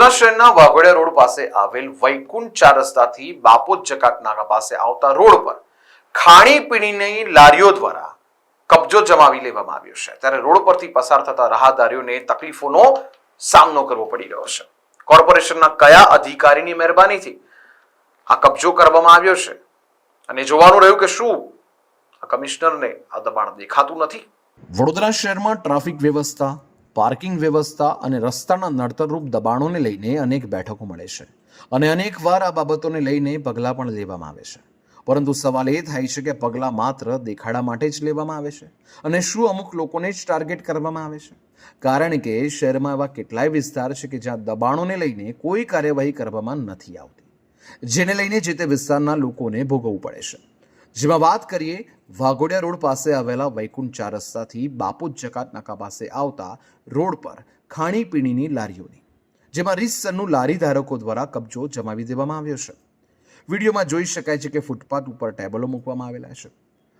વડોદરા શહેરના વાઘોડિયા રોડ પાસે આવેલ વૈકુંઠ ચાર રસ્તાથી બાપોદ જકાત નાકા પાસે આવતા રોડ પર ખાણીપીણીની લારીઓ દ્વારા કબજો જમાવી લેવામાં આવ્યો છે. ત્યારે રોડ પરથી પસાર થતા રાહદારીઓને તકલીફોનો સામનો કરવો પડી રહ્યો છે. કોર્પોરેશનના કયા અધિકારીની મહેરબાનીથી આ કબજો કરવામાં આવ્યો છે? અને જોવાનું રહ્યું કે શું? આ કમિશનરને આ દબાણ દેખાતું નથી. વડોદરા શહેરમાં ટ્રાફિક વ્યવસ્થા પાર્કિંગ વ્યવસ્થા અને રસ્તાના નડતરરૂપ દબાણોને લઈને અનેક બેઠકો મળે છે. અને અનેકવાર આ બાબતોને લઈને પગલાં પણ લેવામાં આવે છે. પરંતુ સવાલ એ થાય છે કે પગલાં માત્ર દેખાડા માટે જ લેવામાં આવે છે? અને શું અમુક લોકોને જ ટાર્ગેટ કરવામાં આવે છે? કારણ કે શહેરમાં એવા કેટલાય વિસ્તાર છે કે જ્યાં દબાણોને લઈને કોઈ કાર્યવાહી કરવામાં નથી આવતી. જેને લઈને જે તે વિસ્તારના લોકોને ભોગવવું પડે છે. જેમાં વાત કરીએ, વાઘોડિયા રોડ પાસે આવેલા વૈકુંઠ ચાર રસ્તાથી બાપુજ જકાત નાકા પાસે આવતા રોડ પર ખાણીપીણીની લારીઓની, જેમાં રીતસરનું લારી ધારકો દ્વારા કબજો જમાવી દેવામાં આવ્યો છે. વિડીયોમાં જોઈ શકાય છે કે ફૂટપાથ ઉપર ટેબલો મૂકવામાં આવેલા છે.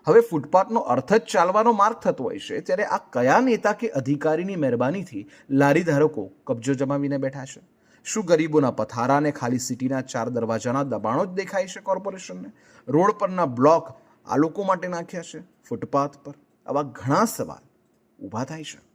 હવે ફૂટપાથનો અર્થ જ ચાલવાનો માર્ગ થતો હોય છે, ત્યારે આ કયા નેતા કે અધિકારીની મહેરબાનીથી લારી ધારકો કબજો જમાવીને બેઠા છે? શું ગરીબોના પથારા અને ખાલી સિટીના ચાર દરવાજાના દબાણો જ દેખાય છે કોર્પોરેશનને? રોડ પરના બ્લોક આ લોકો માટે નાખ્યા છે. ફૂટપાથ પર આવા ઘણા સવાલ ઊભા થાય છે.